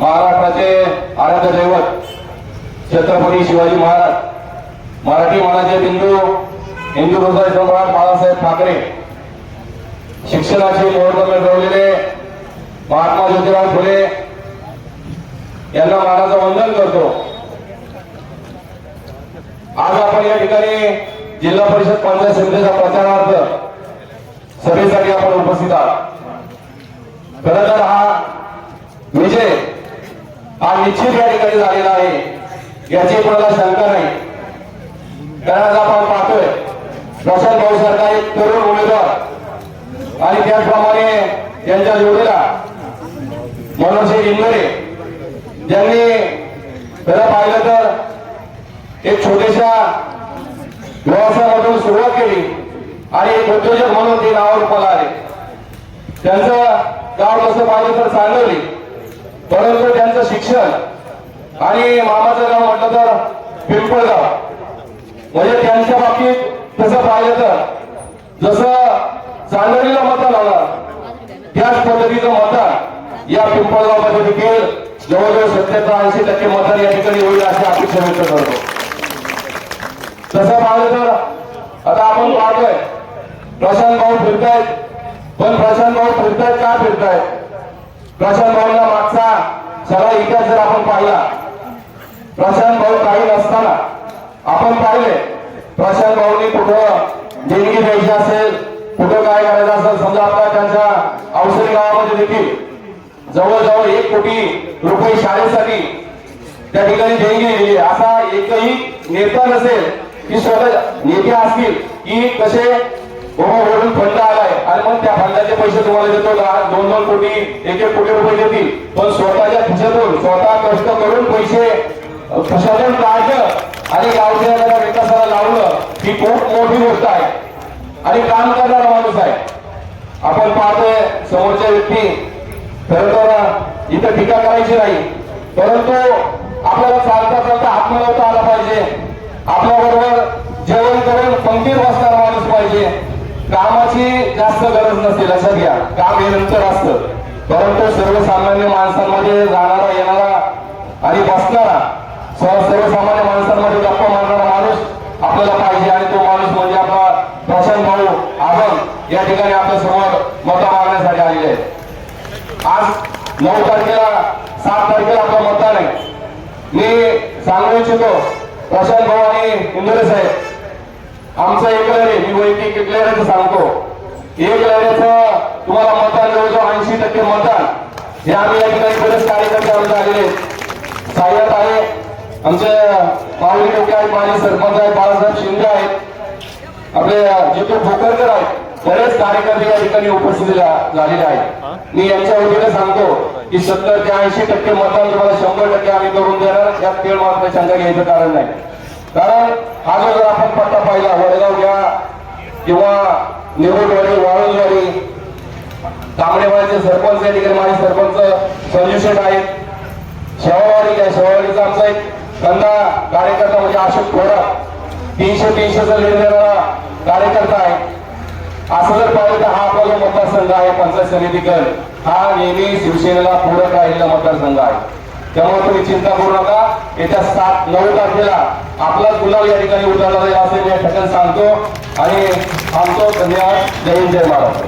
महाराष्ट्राचे आराध्य दैवत छत्रपती शिवाजी महाराज मराठी मानाचे बिंदू हिंदू हृदय सम्राट बाळासाहेब ठाकरे शिक्षणाचे मोहर्दम मिळवलेले महात्मा ज्योतिराव फुले यांना मानाचं वंदन करतो. आज आपण या ठिकाणी जिल्हा परिषद पंचायत समितीच्या प्रचारार्थ सभेसाठी आपण उपस्थित आहात. खर तर हा विजय हा निश्चित या ठिकाणी झालेला आहे. याची कोणाला शंका नाही. कारण आज आपण पाहतोय. प्रसाद भाऊ सारखा एक तरुण उमेदवार. आणि त्याचप्रमाणे त्यांच्या जोडीला मनोज इंगळे. ज्यांनी खरं पाहिलं तर एक छोट्याशा व्यवसायामधून सुरुवात केली. आणि एक उद्योजक म्हणून ते नाव रूपाला आले त्यांचं गाव कसं पाहिलं तर सांगवली परंतु त्यांचं शिक्षण. आणि मामाचं गाव म्हटलं तर पिंपळगाव. म्हणजे त्यांच्या बाबतीत तसं पाहिलं तर जसं चांदणीला मतदान आलं त्याच पद्धतीचं मतदान या पिंपळगावमध्ये देखील जवळजवळ सत्याहत्तर ऐंशी टक्के मतदान या ठिकाणी होईल अशी अपेक्षा व्यक्त करतो. तसं पाहिलं तर आता आपण पाहतोय प्रशांत भाऊ फिरतायत. पण प्रशांत भाऊ फिरतायत का फिरतायत? प्रशांत भाऊंना मागचा. सगळा इतिहास जर आपण पाहिला. प्रशांत भाऊ काही नसताना आपण पाहिले. प्रशांत भाऊनी कुठं देणगी द्यायची असेल कुठं काय करायचं असेल समजा आता त्यांच्या औषधी गावामध्ये देखील जवळजवळ एक कोटी रुपये शाळेसाठी त्या ठिकाणी देणगी दिली असा एकही नेता नसेल की स्वतः नेते असतील की कसे ओव्हरवरून फंड आलाय. आणि मग त्या फंडाचे पैसे तुम्हाला देतो. दोन दोन कोटी एक एक कोटी रुपये देतील. पण स्वतःच्या खिशातून स्वतः कष्ट करून पैसे खिशातून काढलं आणि गावच्या विकासाला लावलं ही खूप मोठी गोष्ट आहे. आणि काम करणारा माणूस आहे. आपण पाहतोय समोरच्या व्यक्ती खरं तर इथं टीका करायची नाही. परंतु आपल्याला चालता चालता हात आला पाहिजे आपल्या बरोबर जेवण करून पंक्तीत बसणारा माणूस पाहिजे कामाची जास्त गरज नसते लक्षात घ्या. काम हे नंतर असतं. परंतु सर्वसामान्य माणसांमध्ये जाणारा येणारा आणि बसणारा सर्वसामान्य माणसांमध्ये गप्पा मारणारा माणूस आपल्याला पाहिजे आणि तो माणूस म्हणजे आपला प्रशांत भाऊ आपण या ठिकाणी आपल्यासमोर मतं मागण्यासाठी आलेले आहेत. आज नऊ तारखेला सात तारखेला आपलं मतदान आहे. मी सांगू इच्छितो प्रशांत भाऊ आणि इंदुरे साहेब आमचं एक लढे मी वैयक्तिक एक लढ्याचं सांगतो. एक लढ्याचं तुम्हाला मतदान जवळजवळ ऐंशी टक्के मतदान. हे आम्ही या ठिकाणी बरेच कार्यकर्ते आमचे आलेले आहेत. आहे. आमचे माऊली टोके आहेत माजी सरपंच आहेत बाळासाहेब शिंदे आहेत. आपले जितू भोकरकर आहेत बरेच कार्यकर्ते या ठिकाणी उपस्थित झालेले आहेत. मी यांच्या वतीने सांगतो की सत्तर ते ऐंशी टक्के मतदान तुम्हाला शंभर टक्के आम्ही करून देणार. यात केळ मात्र शंका घ्यायचं कारण नाही. कारण हा जो जर आपण पट्टा पाहिला वडगाव घ्या किंवा नेहरूवाडी वाळूंजवाडी तांबडेवाडीचे सरपंच या ठिकाणी माझे सरपंच संजू शेठ आहेत शेवावाडी घ्या शेवावाडीचा आमचा एक कंदा कार्यकर्ता म्हणजे अशोक थोडा तीनशे तीनशेचा लीड कार्यकर्ता आहे. असं जर पाहिलं तर हा आपला जो मतदारसंघ आहे पंचायत समितीकर हा नेहमी शिवसेनेला पूरक राहिलेला मतदारसंघ आहे. त्यामुळे तुम्ही चिंता करू नका. येत्या सात नऊ तारखेला आपला गुलाब या ठिकाणी उतरला जाईल असं मी या ठिकाणी सांगतो. आणि थांबतो. धन्यवाद. जय हिंद जय महाराष्ट्र.